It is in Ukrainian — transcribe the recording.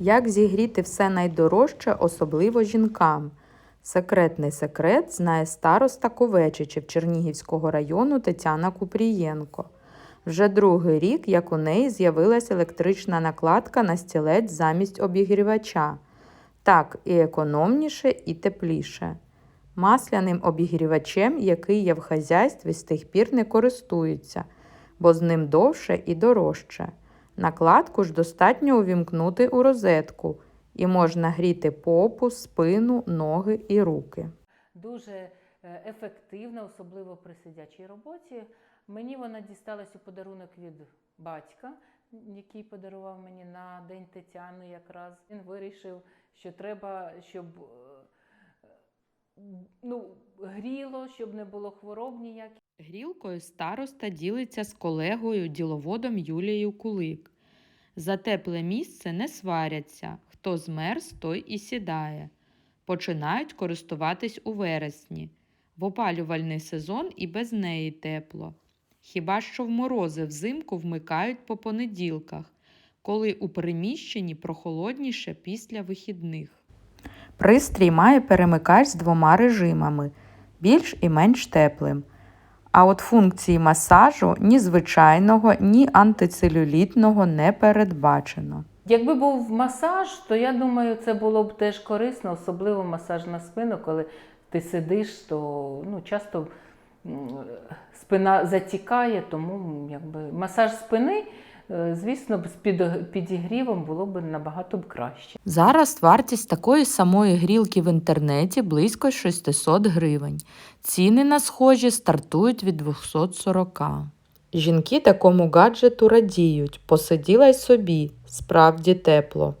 Як зігріти все найдорожче, особливо жінкам? Секретний секрет знає староста Ковечичів Чернігівського району Тетяна Купрієнко. Вже другий рік, як у неї з'явилась електрична накладка на стілець замість обігрівача. Так, і економніше, і тепліше. Масляним обігрівачем, який є в хазяйстві, з тих пір не користуються, бо з ним довше і дорожче. Накладку ж достатньо увімкнути у розетку і можна гріти попу, спину, ноги і руки. дуже е, ефективна, особливо при сидячій роботі. Мені вона дісталась у подарунок від батька, який подарував мені на День Тетяни якраз. Він вирішив, що треба, щоб е, ну, гріло, щоб не було хвороб ніяких. Грілкою староста ділиться з колегою діловодом Юлією Кулик. За тепле місце не сваряться. Хто змерз, той і сідає. Починають користуватись у вересні. В опалювальний сезон і без неї тепло. Хіба що в морози взимку вмикають по понеділках, коли у приміщенні прохолодніше після вихідних. Пристрій має перемикач з двома режимами більш і менш теплим. А от функції масажу ні звичайного, ні антицелюлітного не передбачено. Якби був масаж, то я думаю, це було б теж корисно, особливо масаж на спину, коли ти сидиш, то ну, часто спина затікає, тому якби масаж спини, звісно, б з під- підігрівом було б набагато б краще. Зараз вартість такої самої грілки в інтернеті близько 600 гривень. Ціни на схожі стартують від 240. Жінки такому гаджету радіють, посиділа й собі, справді тепло.